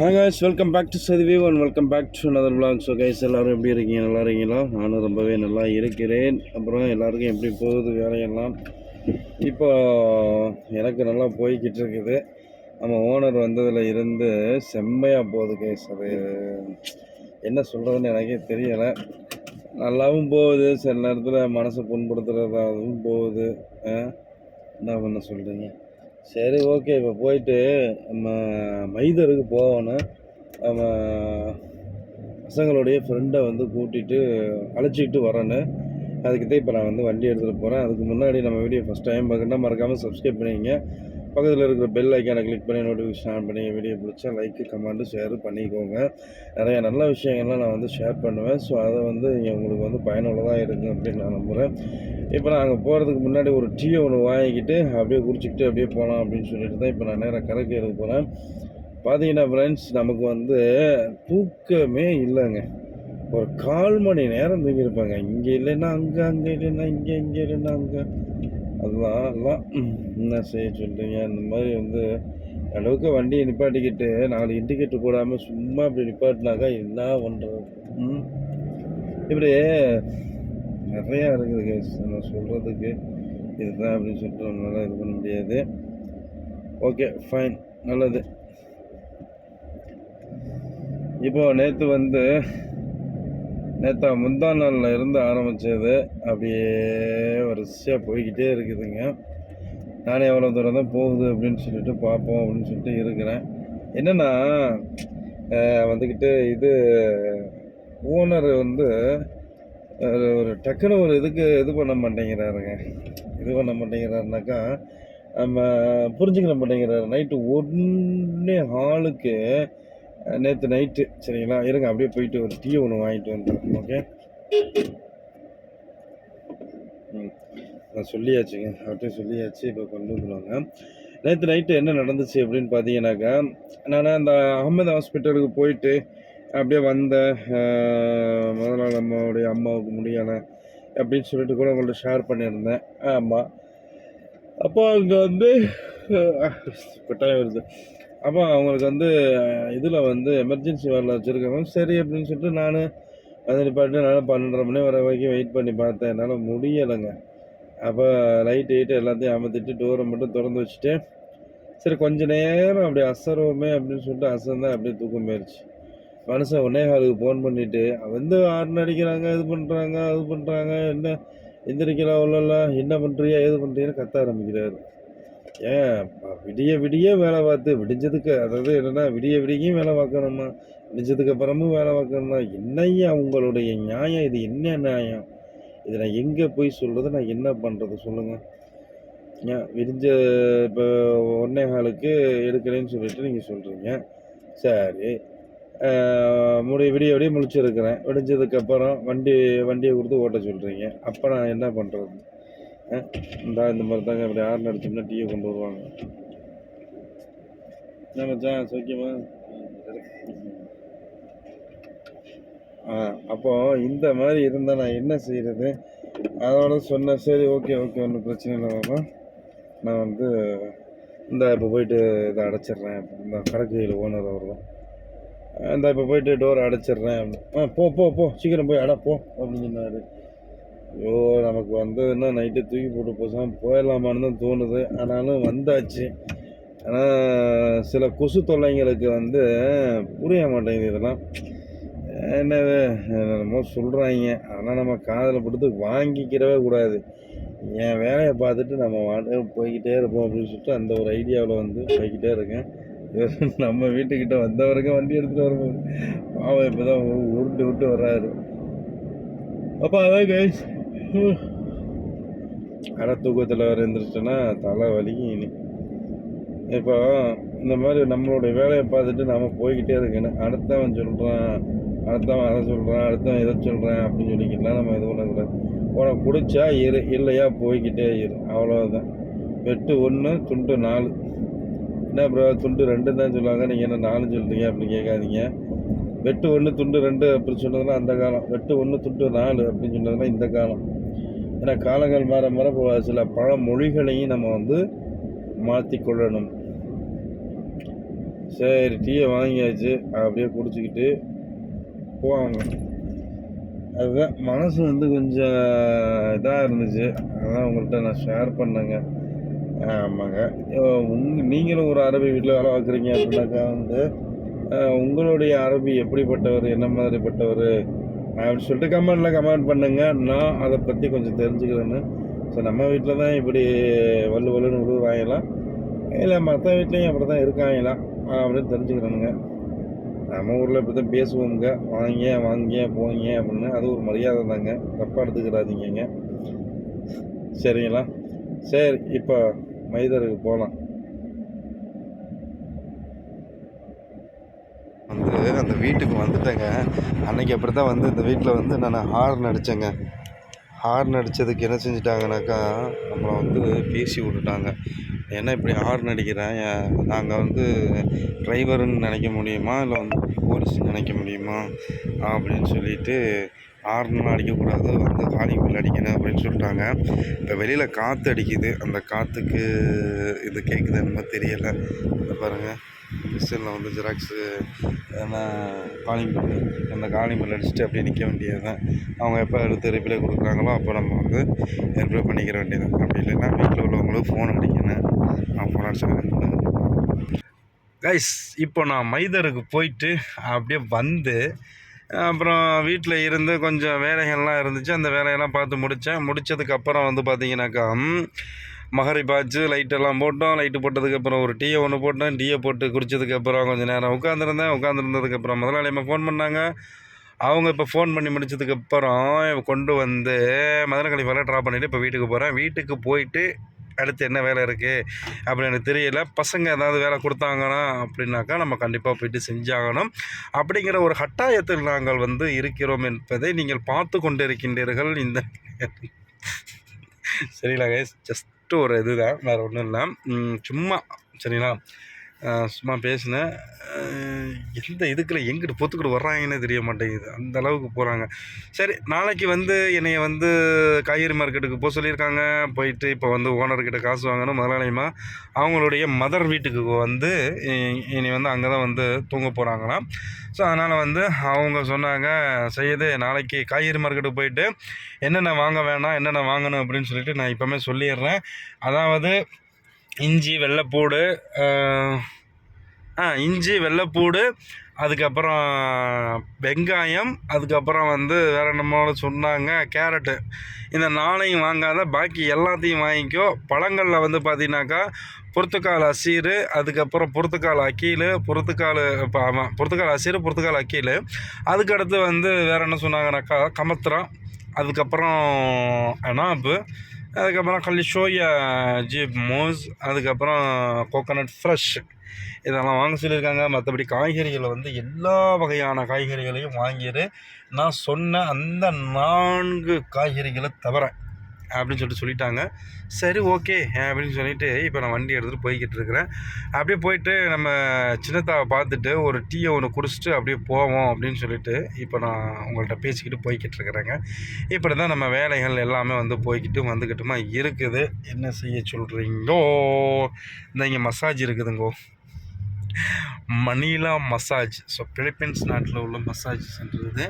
Hi welcome back to சதிவி and welcome back to another blog so guys எல்லோரும் எப்படி இருக்கீங்க? நல்லா இருக்கீங்களா? நானும் ரொம்பவே நல்லா இருக்கிறேன். அப்புறம் எல்லாருக்கும் எப்படி போகுது வேலையெல்லாம்? இப்போ எனக்கு நல்லா போய்கிட்டு இருக்குது. நம்ம ஓனர் வந்ததில் இருந்து செம்மையாக போகுது கைஸ் அது என்ன சொல்கிறதுன்னு எனக்கே தெரியலை. நல்லாவும் போகுது. சில நேரத்தில் மனசை புண்படுத்துறதாகவும் போகுது. என்ன பண்ண சொல்கிறீங்க சரி ஓகே இப்போ போயிட்டு நம்ம மைதருக்கு போகணும். நம்ம பசங்களுடைய ஃப்ரெண்டை வந்து கூட்டிகிட்டு அழைச்சிக்கிட்டு வரேன்னு அதுக்கு தான் இப்போ நான் வந்து வண்டி எடுத்துகிட்டு போகிறேன் அதுக்கு முன்னாடி நம்ம வீடியோ ஃபஸ்ட் டைம் பார்க்கணுன்னா மறக்காமல் சப்ஸ்கிரைப் பண்ணிக்கங்க. பக்கத்தில் இருக்கிற பெல் ஐக்கானை கிளிக் பண்ணி நோட்டிஃபிகேஷன் ஆன் பண்ணி வீடியோ பிடிச்சா லைக்கு கமெண்ட்டு ஷேர் பண்ணிக்கோங்க. நிறைய நல்ல விஷயங்கள்லாம் நான் வந்து ஷேர் பண்ணுவேன். ஸோ அதை வந்து இங்கே உங்களுக்கு வந்து பயனுள்ளதாக இருக்கும் அப்படின்னு நான் நம்புகிறேன் இப்போ நான் அங்கே போகிறதுக்கு முன்னாடி ஒரு டீ ஒன்று வாங்கிக்கிட்டு அப்படியே குடிச்சிக்கிட்டு அப்படியே போகலாம் அப்படின்னு சொல்லிட்டு தான் இப்போ நான் நேராக கரைக்கு எடுக்க போகிறேன் பார்த்தீங்கன்னா ஃப்ரெண்ட்ஸ் நமக்கு வந்து தூக்கமே இல்லைங்க. ஒரு கால் மணி நேரம் தூங்கியிருப்பாங்க. இங்கே இல்லைன்னா அங்கே அங்கே இல்லைன்னா இங்கே இங்கே இல்லைன்னா அங்கே. அதெல்லாம் அதெல்லாம் என்ன செய்ய சொல்கிறீங்க இந்த மாதிரி வந்து அளவுக்கு வண்டியை நிப்பாட்டிக்கிட்டு நாலு இண்டிகேட்டர் போடாமல் சும்மா இப்படி நிப்பாட்டினாக்கா என்ன பண்ணுறது இப்படி நிறையா இருக்குது கேஸ் நம்ம சொல்கிறதுக்கு இதுதான் அப்படின்னு சொல்லிட்டு நம்மளால இது பண்ண முடியாது. ஓகே ஃபைன் நல்லது. இப்போ நேற்று வந்து நேற்று முந்தா நாளில் இருந்து ஆரம்பித்தது அப்படியே வரிசையாக போய்கிட்டே இருக்குதுங்க. நானே எவ்வளோ தூரம் தான் போகுது அப்படின்னு சொல்லிட்டு பார்ப்போம் அப்படின்னு சொல்லிட்டு இருக்கிறேன். என்னென்னா வந்துக்கிட்டு இது ஓனர் வந்து ஒரு- ஒரு டக்குன்னு ஒரு இதுக்கு இது பண்ண மாட்டேங்கிறாருங்க. இது பண்ண மாட்டேங்கிறாருனாக்கா நம்ம புரிஞ்சுக்கிற மாட்டேங்கிறாரு. நைட்டு ஒன்றே ஹாலுக்கு நேற்று நைட்டு சரிங்களா? இருங்க அப்படியே போயிட்டு ஒரு டீ ஒன்று வாங்கிட்டு வந்துடுறேன் ஓகே ம் நான் சொல்லியாச்சுங்க அவர்கிட்ட சொல்லியாச்சு இப்போ கொண்டு வந்துடுவாங்க. நேற்று நைட்டு என்ன நடந்துச்சு அப்படின்னு பார்த்தீங்கன்னாக்கா நான் அந்த அகமது ஹாஸ்பிட்டலுக்கு போயிட்டு அப்படியே வந்தேன். அஹ், முதல்ல நம்மளுடைய அம்மாவுக்கு முடியலை அப்படின்னு சொல்லிட்டு கூட உங்கள்ட்ட ஷேர் பண்ணியிருந்தேன். ஆமாம் அப்போ அங்கே வந்து அஹ், கட்டாயம் வருது. அப்போ அவங்களுக்கு வந்து இதில் வந்து எமர்ஜென்சி வார்டில் வச்சுருக்காங்க சரி அப்படின்னு சொல்லிட்டு நான் அதை நிப்பாட்டி நான் பன்னெண்டரை மணி வர வரைக்கும் வெயிட் பண்ணி பார்த்தேன். என்னால் முடியலைங்க. அப்போ லைட் ஹீட்டு எல்லாத்தையும் அமர்த்திட்டு டோரை மட்டும் திறந்து வச்சுட்டு சரி கொஞ்ச நேரம் அப்படியே அசரவுமே அப்படின்னு சொல்லிட்டு அசந்தேன். அப்படியே தூக்கம் போயிடுச்சு மனுஷன் உடனே ஹாலுக்கு ஃபோன் பண்ணிவிட்டு வந்து ஆர்ன் அடிக்கிறாங்க இது பண்ணுறாங்க அது பண்ணுறாங்க என்ன எந்திரிக்கலாம் உள்ளல என்ன பண்ணுறியா ஏது பண்ணுறியான்னு கத்த ஆரம்பிக்கிறாரு. ஏன்? விடிய விடிய வேலை பார்த்து விடிஞ்சதுக்கு அதாவது என்னென்னா விடிய விடியும் வேலை பார்க்கணுமா? விடிஞ்சதுக்கு அப்புறமும் வேலை பார்க்கணுமா? என்னையா உங்களுடைய நியாயம்? இது என்ன நியாயம்? இதை நான் எங்கே போய் சொல்கிறது நான் என்ன பண்ணுறது சொல்லுங்கள் ஏன்? விடிஞ்ச இப்போ ஒன்னே காலுக்கு எடுக்கிறேன்னு சொல்லிட்டு நீங்கள் சொல்கிறீங்க சரி. முடிய விடிய விடிய முடிச்சிருக்கிறேன் விடிஞ்சதுக்கப்புறம் வண்டி வண்டியை கொடுத்து ஓட்ட சொல்கிறீங்க அப்போ நான் என்ன பண்ணுறது இந்தா இந்த மாதிரி தாங்க இப்படி ஆர்டர் அடிச்சோம்னா டீயை கொண்டு வருவாங்க. என்ன மச்சான் சௌக்கியமா? ஆ அப்போது இந்த மாதிரி இருந்தால் நான் என்ன செய்கிறது அதோட சொன்னேன் சரி ஓகே ஓகே ஒன்றும் பிரச்சனை இல்லை நான் வந்து இந்த இப்போ போயிட்டு இதை அடைச்சிட்றேன். இந்த கடைக்கையில் ஓனர் அவர் தான் இந்த இப்போ போயிட்டு டோரை அடைச்சிட்றேன். அப்படின்னு. ஆ போ போ போ சீக்கிரம் போய் அடா போ அப்படின்னு சொன்னார். ஐயோ நமக்கு வந்ததுன்னா நைட்டு தூக்கி போட்டு போசாம போயிடலாமான்னு தான் தோணுது. ஆனாலும் வந்தாச்சு. ஆனால் சில கொசு தொல்லைங்களுக்கு வந்து புரிய மாட்டேங்குது இதெல்லாம். என்னது என்னமோ சொல்கிறாங்க ஆனால் நம்ம காதில் கொடுத்து வாங்கிக்கிறவே கூடாது. என் வேலையை பார்த்துட்டு நம்ம வாட்டு போய்கிட்டே இருப்போம் அப்படின்னு சொல்லிட்டு அந்த ஒரு ஐடியாவில் வந்து போய்கிட்டே இருக்கேன். நம்ம வீட்டுக்கிட்ட வந்த வரைக்கும் வண்டி எடுத்துகிட்டு வரும்போது பாவம் இப்போ தான் உருட்டு விட்டு வர்றாரு. அப்போ அதான் கைஸ் அரை தூக்கத்தில் வேறு எழுந்திரிச்சோன்னா தலை வலிக்கும் இனி. இப்போ இந்த மாதிரி நம்மளுடைய வேலையை பார்த்துட்டு நாம் போய்கிட்டே இருக்கணும். அடுத்தவன் சொல்கிறான் அடுத்தவன் அதை சொல்கிறான் அடுத்தவன் இதை சொல்கிறேன் அப்படின்னு சொல்லிக்கிட்டுலாம் நம்ம இது பண்ணக்கூடாது. உனக்கு பிடிச்சா இரு இல்லையா போய்கிட்டே இரு. அவ்வளோதான் வெட்டு ஒன்று துண்டு நாலு. என்ன ப்ரோ துண்டு ரெண்டு தான் சொல்லுவாங்க. நீங்கள் என்ன நாலு சொல்கிறீங்க அப்படின்னு கேட்காதீங்க. வெட்டு ஒன்று துண்டு ரெண்டு அப்படி சொன்னதுன்னா அந்த காலம். வெட்டு ஒன்று துண்டு நாலு அப்படின்னு சொன்னதெல்லாம் இந்த காலம். ஏன்னா காலங்கள் மாற மாற இப்போ சில பழமொழிகளையும் நம்ம வந்து மாற்றிக்கொள்ளணும் சரி டீயை வாங்கியாச்சு. அப்படியே குடிச்சிக்கிட்டு போவாங்க. அதுதான் மனசு வந்து கொஞ்சம் இதாக இருந்துச்சு. அதான் உங்கள்கிட்ட நான் ஷேர் பண்ணேங்க. ஆமாங்க. உங்க நீங்களும் ஒரு அரபி வீட்டில் வேலை பார்க்குறீங்க அப்படின்னாக்கா வந்து உங்களுடைய அரபி எப்படிப்பட்டவர் என்ன மாதிரிப்பட்டவர் அப்படின்னு சொல்லிட்டு கமெண்டில் கமெண்ட் பண்ணுங்க. நான் அதை பற்றி கொஞ்சம் தெரிஞ்சுக்கிறேன்னு. ஸோ நம்ம வீட்டில் தான் இப்படி வல்லு வல்லுன்னு விழுவாங்கலாம் இல்லை மற்ற வீட்லேயும் அப்படி தான் இருக்காங்களாம் அப்படின்னு தெரிஞ்சுக்கிறேனுங்க. நம்ம ஊரில் இப்படி தான் பேசுவோங்க. வாங்க வாங்க போங்க அப்படின்னு. அது ஒரு மரியாதை தாங்க. தப்பாக எடுத்துக்கிறாதீங்க சரிங்களா? சரி இப்போ மைதருக்கு போகலாம் வந்து அந்த வீட்டுக்கு வந்துட்டேங்க. அன்னைக்கு அப்படி தான் வந்து இந்த வீட்டில் வந்து நான் ஹார்ன் அடித்தேங்க ஹார்ன் அடித்ததுக்கு என்ன செஞ்சிட்டாங்கனாக்கா நம்மளை வந்து பேசி விட்டுட்டாங்க. ஏன்னா இப்படி ஹார்ன் அடிக்கிறேன் நாங்கள் வந்து டிரைவருன்னு நினைக்க முடியுமா? இல்லை வந்து போலீஸ் நினைக்க முடியுமா? அப்படின்னு சொல்லிட்டு ஹார்ன்லாம் அடிக்கக்கூடாது வந்து ஹாலிங் பில் அடிக்கணும் அப்படின்னு சொல்லிட்டாங்க. இப்போ வெளியில் காற்று அடிக்குது. அந்த காற்றுக்கு இது கேட்குது என்னமோ தெரியலை. பாருங்கள் மிஷினில் வந்து ஜெராக்ஸு எதனா காலிங் பில் அந்த காலிங் பில் அடிச்சுட்டு அப்படியே நிற்க வேண்டியது தான் அவங்க எப்போ எடுத்து ரிப்ளை கொடுக்குறாங்களோ அப்போ நம்ம வந்து ரிப்ளை பண்ணிக்கிற வேண்டியது தான் அப்படி இல்லைன்னா வீட்டில் உள்ளவங்களுக்கு ஃபோன் அடிக்கணும். நான் ஃபோன் அடிச்சு கைஸ் இப்போ நான் மைதருக்கு போயிட்டு அப்படியே வந்து அப்புறம் வீட்டில் இருந்து கொஞ்சம் வேலைகள்லாம் இருந்துச்சு. அந்த வேலையெல்லாம் பார்த்து முடித்தேன். முடித்ததுக்கப்புறம் வந்து பார்த்திங்கனாக்கா ம், லைட்டெல்லாம் போட்டோம். லைட்டு போட்டதுக்கப்புறம் ஒரு டீயை ஒன்று போட்டோம். டீயை போட்டு குடித்ததுக்கப்புறம் கொஞ்சம் நேரம் உட்காந்துருந்தேன் உட்காந்துருந்ததுக்கப்புறம் முதலாளியம்மா ஃபோன் பண்ணாங்க. அவங்க இப்போ ஃபோன் பண்ணி முடிச்சதுக்கப்புறம் கொண்டு வந்து மதுரை கழிப்பால் ட்ராப் பண்ணிவிட்டு இப்போ வீட்டுக்கு போகிறேன் வீட்டுக்கு போயிட்டு அடுத்து என்ன வேலை இருக்குது அப்படின்னு எனக்கு தெரியல. பசங்க ஏதாவது வேலை கொடுத்தாங்கன்னா அப்படின்னாக்கா நம்ம கண்டிப்பாக போயிட்டு செஞ்சாகணும். அப்படிங்கிற ஒரு கட்டாயத்தில் நாங்கள் வந்து இருக்கிறோம் என்பதை நீங்கள் பார்த்து கொண்டிருக்கின்றீர்கள். இந்த சரிங்களா கைஸ் ஜஸ்ட் ஒரு இதுதான் வேறு ஒன்றும் இல்லை. சும்மா சரிங்களா? சும்மா பேசினேன். எந்த இதுக்குள்ள எங்கிட்டு பொத்துக்கிட்டு வர்றாங்கன்னே தெரிய மாட்டேங்குது. அந்த அளவுக்கு போகிறாங்க சரி நாளைக்கு வந்து என்னைய வந்து காய்கறி மார்க்கெட்டுக்கு போக சொல்லியிருக்காங்க. போயிட்டு இப்போ வந்து ஓனர்கிட்ட காசு வாங்கணும் முதலாளியமா. அவங்களுடைய மதர் வீட்டுக்கு வந்து இனி வந்து அங்கே தான் வந்து தூங்க போகிறாங்களாம் ஸோ அதனால் வந்து அவங்க சொன்னாங்க செய்யுது நாளைக்கு காய்கறி மார்க்கெட்டுக்கு போயிட்டு என்னென்ன வாங்க வேணாம் என்னென்ன வாங்கணும் அப்படின்னு சொல்லிட்டு நான் இப்போவுமே சொல்லிடுறேன். அதாவது இஞ்சி வெள்ளைப்பூடு ஆ இஞ்சி வெள்ளைப்பூடு அதுக்கப்புறம் வெங்காயம் அதுக்கப்புறம் வந்து வேறு என்னமோ சொன்னாங்க கேரட்டு. இந்த நாளையும் வாங்காத பாக்கி எல்லாத்தையும் வாங்கிக்கோ. பழங்களில் வந்து பார்த்தீங்கன்னாக்கா பொருத்துக்கால் அசீர் அதுக்கப்புறம் பொருத்துக்கால் அக்கீல் பொருத்துக்கால் இப்போ ஆமாம் பொருத்துக்கால் அசீர் பொருத்துக்கால் அக்கீல் அதுக்கடுத்து வந்து வேறு என்ன சொன்னாங்கனாக்கா கமத்ரா அதுக்கப்புறம் அனாப்பு அதுக்கப்புறம் கல்லி ஷோயா ஜீப் மோஸ் அதுக்கப்புறம் கோகோனட் ஃப்ரெஷ் இதெல்லாம் வாங்க சொல்லியிருக்காங்க. மற்றபடி காய்கறிகளை வந்து எல்லா வகையான காய்கறிகளையும் வாங்கிடு நான் சொன்ன அந்த நான்கு காய்கறிகளை தவிர அப்படின்னு சொல்லிட்டு சொல்லிட்டாங்க. சரி ஓகே அப்படின்னு சொல்லிட்டு இப்போ நான் வண்டி எடுத்துகிட்டு போய்கிட்டு இருக்கிறேன். அப்படியே போயிட்டு நம்ம சின்னத்தாவை பார்த்துட்டு ஒரு டீயை ஒன்று குடிச்சிட்டு அப்படியே போவோம் அப்படின்னு சொல்லிட்டு இப்போ நான் உங்கள்கிட்ட பேசிக்கிட்டு போய்கிட்டு இருக்கிறேங்க. இப்படி தான் நம்ம வேலைகள் எல்லாமே வந்து போய்கிட்டு வந்துக்கிட்டுமா இருக்குது. என்ன செய்ய சொல்கிறீங்களோ இந்த இங்கே massage இருக்குதுங்கோ. Manila massage. So Philippines நாட்டில் உள்ள மசாஜ் சென்றது.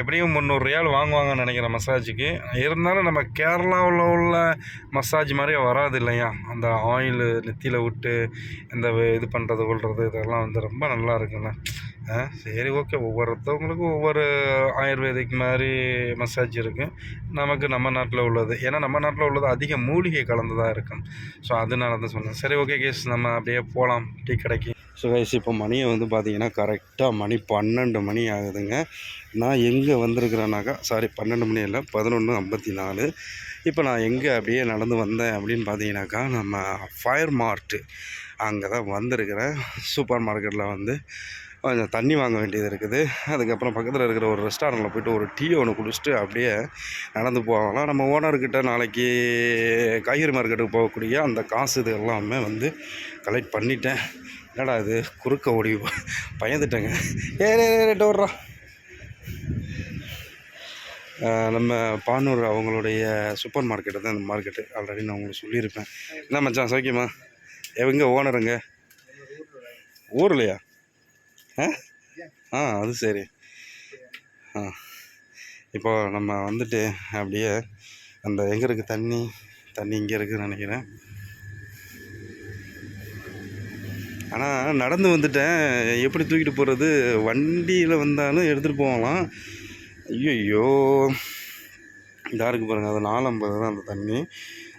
எப்படியும் முந்நூறு ரியால் வாங்குவாங்கன்னு நினைக்கிறேன் மசாஜுக்கு. இருந்தாலும் நம்ம கேரளாவில் உள்ள மசாஜ் மாதிரி வராது இல்லையா? அந்த ஆயில் நெத்தியில் விட்டு இந்த இது பண்ணுறது கொள்வது இதெல்லாம் வந்து ரொம்ப நல்லா இருக்குண்ணே சரி ஓகே ஒவ்வொருத்தவங்களுக்கும் ஒவ்வொரு ஆயுர்வேதிக் மாதிரி மசாஜ் இருக்குது நமக்கு நம்ம நாட்டில் உள்ளது. ஏன்னா நம்ம நாட்டில் உள்ளது அதிக மூலிகை கலந்ததாக இருக்கும். ஸோ அதனால தான் சொன்னேன். சரி ஓகே கேஸ் நம்ம அப்படியே போகலாம் டீ கடைக்கு. ஸோ கைஸ் இப்போ மணியை வந்து பார்த்தீங்கன்னா கரெக்டாக மணி பன்னெண்டு மணி ஆகுதுங்க. நான் எங்கே வந்திருக்கிறேனாக்கா சாரி பன்னெண்டு மணி இல்லை பதினொன்று ஐம்பத்தி நாலு இப்போ நான் எங்கே அப்படியே நடந்து வந்தேன் அப்படின்னு பார்த்தீங்கன்னாக்கா நம்ம ஃபயர் மார்ட்டு அங்கே தான் வந்திருக்கிறேன் சூப்பர் மார்க்கெட்டில் வந்து கொஞ்சம் தண்ணி வாங்க வேண்டியது இருக்குது. அதுக்கப்புறம் பக்கத்தில் இருக்கிற ஒரு ரெஸ்டாரண்ட்டில் போய்ட்டு ஒரு டீ ஒன்று குடிச்சிட்டு அப்படியே நடந்து போகலாம். நம்ம ஓனர்கிட்ட நாளைக்கு காய்கறி மார்க்கெட்டுக்கு போகக்கூடிய அந்த காசு இது எல்லாமே வந்து கலெக்ட் பண்ணிட்டேன். என்னடா இது? குறுக்க ஓடி பயந்துட்டேங்க. ஏ டோர்ரா வர்றா நம்ம பானூர் அவங்களுடைய சூப்பர் மார்க்கெட்டு தான் இந்த மார்க்கெட்டு. ஆல்ரெடி நான் உங்களுக்கு சொல்லியிருப்பேன். என்ன மச்சான் சௌக்கியமா? எவங்க ஓனருங்க? ஊர்லையா? ஆ? ஆ அது சரி. ஆ இப்போ நம்ம வந்துட்டு அப்படியே அந்த எங்கே இருக்குது தண்ணி? தண்ணி இங்கே இருக்குதுன்னு நினைக்கிறேன். ஆனால் நடந்து வந்துட்டேன். எப்படி தூக்கிட்டு போகிறது வண்டியில் வந்தாலும் எடுத்துகிட்டு போகலாம். ஐயோ இதாக இருக்குது பாருங்கள் அது நாலம்பது தான் அந்த தண்ணி.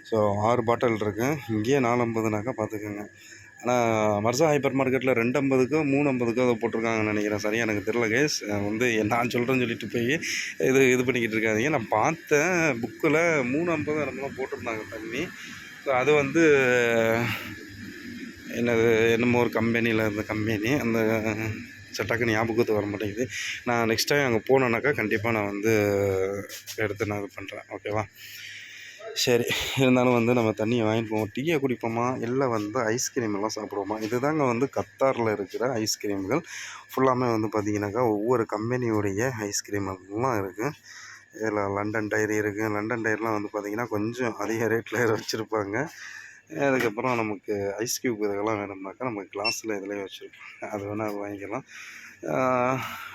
ஸோ ஆறு பாட்டில் இருக்குது இங்கேயே நாலம்பதுனாக்கா பார்த்துக்கோங்க ஆனால் மர்சா ஹைப்பர் மார்க்கெட்டில் ரெண்டு ஐம்பதுக்கோ மூணு ஐம்பதுக்கோ அதை போட்டிருக்காங்கன்னு நினைக்கிறேன். சரியாக எனக்கு தெரில கேஸ் வந்து நான் சொல்கிறேன்னு சொல்லிட்டு போய் இது இது பண்ணிக்கிட்டு இருக்காதீங்க. நான் பார்த்தேன். புக்கில் மூணு ஐம்பது நம்மளாம் போட்டிருந்தாங்க தண்ணி. ஸோ அது வந்து என்னது என்னமோ ஒரு கம்பெனியில் இருந்த கம்பெனி. அந்த சட்டாக்கு ஞாபகத்துக்கு வர மாட்டேங்குது. நான் நெக்ஸ்ட் டைம் அங்கே போனேன்னாக்கா கண்டிப்பாக நான் வந்து எடுத்து நான் இது பண்ணுறேன் ஓகேவா சரி. இருந்தாலும் வந்து நம்ம தண்ணியை வாங்கிட்டு போவோம். டீயை குடிப்போமா? இல்லை வந்து ஐஸ்கிரீம் எல்லாம் சாப்பிடுவோமா? இதுதாங்க வந்து கத்தாரில் இருக்கிற ஐஸ்கிரீம்கள் ஃபுல்லாமே வந்து பார்த்திங்கனாக்கா ஒவ்வொரு கம்பெனியுடைய ஐஸ்கிரீம் எல்லாம் இருக்குது இதில் லண்டன் டைரி இருக்குது லண்டன் டைரிலாம் வந்து பார்த்திங்கன்னா கொஞ்சம் அதிக ரேட்டில் வச்சுருப்பாங்க. அதுக்கப்புறம் நமக்கு ஐஸ் க்யூப் இதெல்லாம் வேணும்னாக்கா நம்ம கிளாஸில் இதில் வச்சுருக்கோம் அது வேணால் வாங்கிக்கலாம்.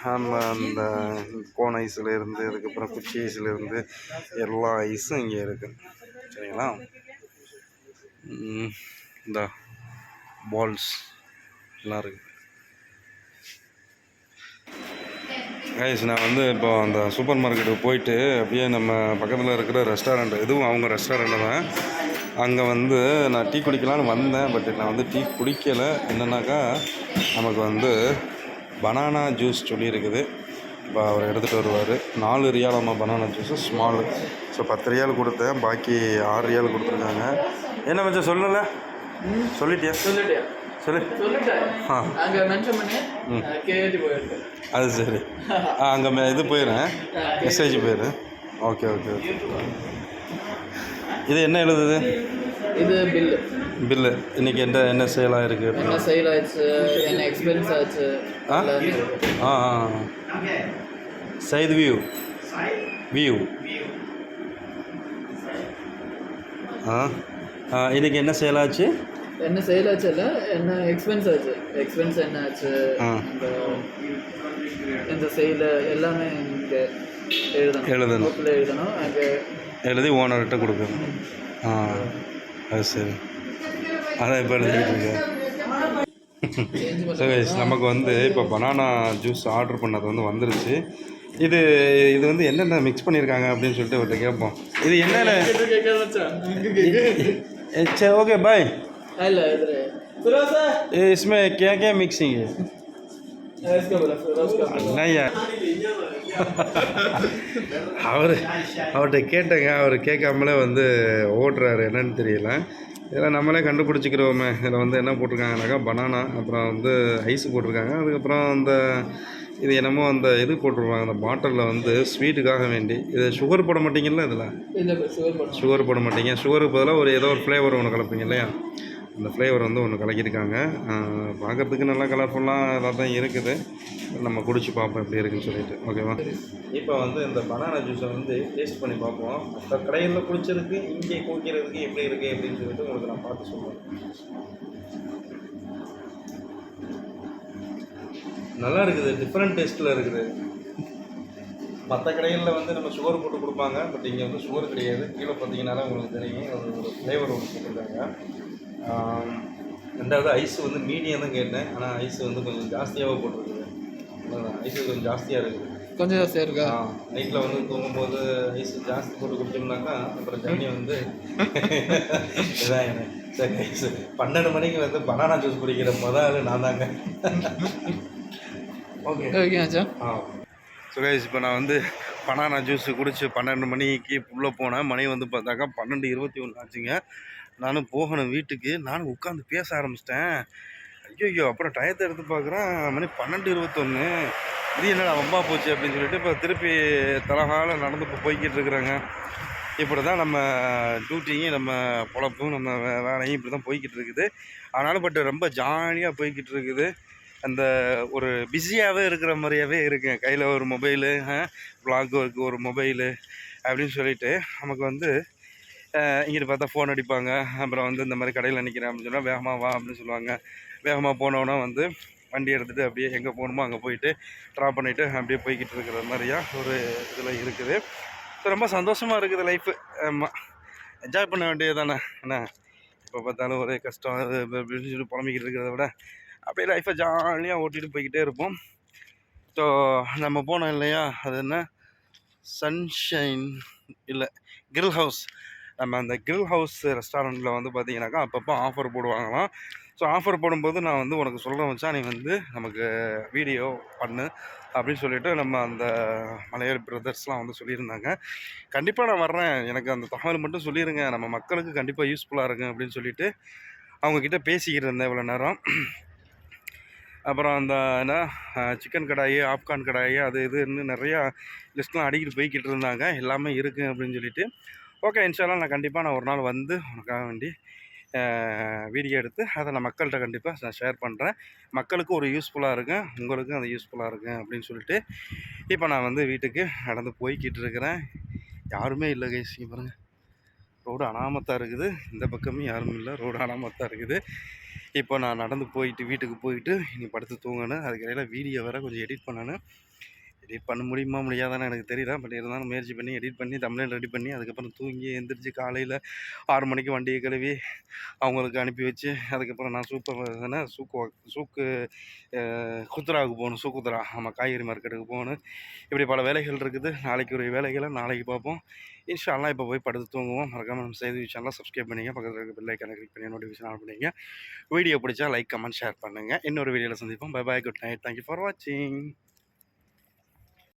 நம்ம அந்த கோன் ஐஸ்லேருந்து அதுக்கப்புறம் குச்சி ஐஸ்லேருந்து எல்லா ஐஸும் இங்கே இருக்குது சரிங்களா? இந்த பால்ஸ் எல்லாம் இருக்குது கைஸ் நான் வந்து இப்போ அந்த சூப்பர் மார்க்கெட்டுக்கு போயிட்டு அப்படியே நம்ம பக்கத்தில் இருக்கிற ரெஸ்டாரண்ட் இதுவும் அவங்க ரெஸ்டாரண்ட்டு தான். அங்கே வந்து நான் டீ குடிக்கலான்னு வந்தேன் பட் நான் வந்து டீ குடிக்கலை. என்னன்னாக்கா நமக்கு வந்து பனானா ஜூஸ் சொல்லியிருக்குது. இப்போ அவர் எடுத்துகிட்டு வருவார். நாலு ரியாலாமா பனானா ஜூஸு ஸ்மாலு ஸோ பத்து ரியால் கொடுத்தேன். பாக்கி ஆறு ரியால் கொடுத்துருக்காங்க. என்ன மச்சான் சொல்லல? சொல்லிட்டியா? சொல்லிட்டியா? சொல்லு. ஆ. அது சரி. ஆ? அங்கே இது போயிடுறேன் மெசேஜ் போயிடு ஓகே ஓகே ஓகே. இது என்ன எழுதுது? இது பில்லு பில்லு இன்னைக்கு என்ன என்ன சேலாக இருக்குது என்ன சேல் ஆச்சு என்ன எக்ஸ்பென்ஸ் ஆச்சு? ஆ? ஆ சைது வியூ வியூ ஆ ஆ இன்னைக்கு என்ன சேல் ஆச்சு? என்ன சேல் ஆச்சு இல்ல என்ன எக்ஸ்பென்ஸ் ஆச்சு? எக்ஸ்பென்ஸ் என்ன ஆச்சு. இந்த இந்த சேல் எல்லாமே இங்க எழுதணும் எழுதணும். புக்கில் எழுதணும் அங்கே எழுதி ஓனர்கிட்ட கொடுக்கணும் ஆ அது சரி அதான் இப்போ எழுதிக்கிட்டு இருக்கேன் ஸோ guys, நமக்கு வந்து இப்போ பனானா ஜூஸ் ஆர்டர் பண்ணது வந்து வந்துருச்சு இது இது வந்து என்னென்ன மிக்ஸ் பண்ணியிருக்காங்க அப்படின்னு சொல்லிட்டு அவர்கிட்ட கேட்போம் இது என்னென்ன சரி ஓகே பாய் இல்ல இது फिरोज सर इसमें क्या क्या मिक्सिंग है அவர் அவர்கிட்ட கேட்டேங்க. அவர் கேட்காமலே வந்து ஓடுறாரு என்னன்னு தெரியல. இதில் நம்மளே கண்டுபிடிச்சிக்கிறோமே. இதில் வந்து என்ன போட்டிருக்காங்கனாக்கா பனானா அப்புறம் வந்து ஐஸ் போட்டிருக்காங்க. அதுக்கப்புறம் அந்த இது என்னமோ அந்த இது போட்டிருப்பாங்க. அந்த பாட்டிலில் வந்து ஸ்வீட்டுக்காக வேண்டி. இது சுகர் போட மாட்டீங்கல்ல இதில்? சுகர் போட மாட்டீங்க. சுகருக்கு பதிலாக ஒரு ஏதோ ஒரு ஃப்ளேவர் ஒன்று கலப்பீங்க இல்லையா? இந்த ஃப்ளேவர் வந்து ஒன்று கலக்கியிருக்காங்க. பார்க்குறதுக்கு நல்லா கலர்ஃபுல்லாக இதாக தான் இருக்குது. நம்ம குடிச்சு பார்ப்போம் எப்படி இருக்குன்னு சொல்லிட்டு. ஓகேவா இப்போ வந்து இந்த பனானா ஜூஸை வந்து டேஸ்ட் பண்ணி பார்ப்போம். மற்ற கடையில் குடிச்சிருக்கு இங்கே குடிக்கிறதுக்கு எப்படி இருக்குது அப்படின்னு சொல்லிட்டு உங்களுக்கு நான் பார்த்து சொல்லுவேன் நல்லா இருக்குது. டிஃப்ரெண்ட் டேஸ்ட்டில் இருக்குது. மற்ற கடைகளில் வந்து நம்ம சுகர் போட்டு கொடுப்பாங்க. பட் இங்கே வந்து சுகர் கிடையாது. கீழே பார்த்தீங்கன்னாலே உங்களுக்கு தெரியும். ஒரு ஃப்ளேவர் ஒன்று போட்டிருக்காங்க ரெண்டாவது ஐஸ் வந்து மீடியம் தான் கேட்டேன். ஆனால் ஐஸ் வந்து கொஞ்சம் ஜாஸ்தியாகவே போட்டிருக்குது. ஐஸ் கொஞ்சம் ஜாஸ்தியாக இருக்குது கொஞ்சம் ஜாஸ்தியாக இருக்கா? நைட்டில் வந்து தூங்கும்போது ஐஸ் ஜாஸ்தி போட்டு குடிச்சோம்னாக்கா அப்புறம் தண்ணி வந்து இதான் என்ன சரி ஐஸ் பன்னெண்டு மணிக்கு வந்து பனானா ஜூஸ் குடிக்கிற முதல் நான் தாங்க. ஓகே ஓகே ஆச்சா? ஆ. ஸோ கைஸ் இப்போ நான் வந்து பனானா ஜூஸ் குடிச்சு பன்னெண்டு மணிக்கு உள்ளே போனேன். மணி வந்து பார்த்தாக்கா பன்னெண்டு இருபத்தி ஒன்று ஆச்சுங்க. நானும் போகணும் வீட்டுக்கு. நானும் உட்காந்து பேச ஆரம்பிச்சிட்டேன். ஐயோ ஐயோ அப்புறம் டயத்தை எடுத்து பார்க்குறேன். மணி பன்னெண்டு இருபத்தொன்று இது என்னடா வம்பா போச்சு அப்படின்னு சொல்லிட்டு இப்போ திருப்பி தலகால நடந்து இப்போ போய்கிட்டு இருக்கிறாங்க. இப்படி தான் நம்ம டியூட்டியும் நம்ம பொழப்பும் நம்ம வேலையும் இப்படி தான் போய்கிட்டு இருக்குது. ஆனாலும் பட் ரொம்ப ஜாலியாக போய்கிட்டு இருக்குது. அந்த ஒரு பிஸியாகவே இருக்கிற மாதிரியாவே இருக்கேன் கையில் ஒரு மொபைலு ப்ளாக் ஒர்க்கு ஒரு மொபைலு அப்படின்னு சொல்லிட்டு நமக்கு வந்து இங்கிட்டு பார்த்தா ஃபோன் அடிப்பாங்க. அப்புறம் வந்து இந்த மாதிரி கடையில் நிற்கிறேன் அப்படின்னு சொன்னால் வேகமாக வா அப்படின்னு சொல்லுவாங்க. வேகமாக போனோன்னா வந்து வண்டி எடுத்துகிட்டு அப்படியே எங்கே போகணுமோ அங்கே போயிட்டு ட்ராப் பண்ணிவிட்டு அப்படியே போய்கிட்டு இருக்கிற மாதிரியா ஒரு இதில் இருக்குது. ஸோ ரொம்ப சந்தோஷமாக இருக்குது லைஃப்பு ஆமாம் என்ஜாய் பண்ண வேண்டியது தானே என்ன? இப்போ பார்த்தாலும் ஒரே கஷ்டம். அது அப்படின்னு சொல்லி புலம்பிக்கிட்டு இருக்கிறத விட அப்படியே லைஃப்பை ஜாலியாக ஓட்டிகிட்டு போய்கிட்டே இருப்போம். ஸோ நம்ம போனோம் இல்லையா? அது என்ன? சன்ஷைன் இல்லை கிரில் ஹவுஸ் நம்ம அந்த கிரில் ஹவுஸ் ரெஸ்டாரண்ட்டில் வந்து பார்த்தீங்கன்னாக்கா அப்பப்போ ஆஃபர் போடுவாங்களாம். ஸோ ஆஃபர் போடும்போது நான் வந்து உனக்கு சொல்ல வச்சா நீ வந்து நமக்கு வீடியோ பண்ணு அப்படின்னு சொல்லிவிட்டு நம்ம அந்த மலையாளி பிரதர்ஸ்லாம் வந்து சொல்லியிருந்தாங்க. கண்டிப்பாக நான் வர்றேன். எனக்கு அந்த தகவல் மட்டும் சொல்லிடுங்க நம்ம மக்களுக்கு கண்டிப்பாக யூஸ்ஃபுல்லாக இருக்கும் அப்படின்னு சொல்லிவிட்டு அவங்கக்கிட்ட பேசிக்கிட்டு இருந்தேன் இவ்வளோ நேரம். அப்புறம் அந்த என்ன சிக்கன் கடாயி ஆப்கான் கடாயி அது இதுன்னு நிறையா லிஸ்ட்லாம் அடிக்கிட்டு போய்கிட்டு இருந்தாங்க. எல்லாமே இருக்குது அப்படின்னு சொல்லிட்டு ஓகே இன்ஷால்லாம் நான் கண்டிப்பாக நான் ஒரு நாள் வந்து உனக்காக வேண்டி வீடியோ எடுத்து அதை நான் மக்கள்கிட்ட கண்டிப்பாக நான் ஷேர் பண்ணுறேன் மக்களுக்கு ஒரு யூஸ்ஃபுல்லாக இருக்கும் உங்களுக்கும் அது யூஸ்ஃபுல்லாக இருக்கும் அப்படின்னு சொல்லிட்டு இப்போ நான் வந்து வீட்டுக்கு நடந்து போய்கிட்டு இருக்கிறேன். யாருமே இல்லை கைஸ் பாருங்கள் ரோடு அனாமத்தாக இருக்குது. இந்த பக்கமும் யாரும் இல்லை. ரோடு அனாமத்தாக இருக்குது. இப்போ நான் நடந்து போயிட்டு வீட்டுக்கு போயிட்டு இனி படுத்து தூங்கணும். அதுக்கு இடையில வீடியோ வேறு கொஞ்சம் எடிட் பண்ணணும். எடிட் பண்ண முடியுமா முடியாதான்னு எனக்கு தெரியல. பட் இருந்தாலும் முயற்சி பண்ணி எடிட் பண்ணி தமிழில் ரெடி பண்ணி அதுக்கப்புறம் தூங்கி எழுந்திரிச்சு காலையில் ஆறு மணிக்கு வண்டியை கழுவி அவங்களுக்கு அனுப்பி வச்சு அதுக்கப்புறம் நான் சூப்பர் என்ன சூக்கு சூக்கு குத்ராவுக்கு போகணும். சூக்குத்ரா ஆமாம் காய்கறி மார்க்கெட்டுக்கு போகணும். இப்படி பல வேலைகள் இருக்குது. நாளைக்கு ஒரு வேலைகளை நாளைக்கு பார்ப்போம். இன்ஷால்லாம் இப்போ போய் படுத்து தூங்குவோம். மறக்காமல் நம்ம செய்தி விஷயம்லாம் சப்ஸ்கிரைப் பண்ணிங்க. பக்கத்தில் இருக்க பில்லை ஐக்கனை கிளிக் பண்ணி நோட்டிஃபிகேஷன் ஆன் பண்ணிங்க. வீடியோ பிடிச்சா லைக் கமெண்ட் ஷேர் பண்ணுங்கள் இன்னொரு வீடியோவில் சந்திப்போம். Bye bye good night thank you for வாட்சிங்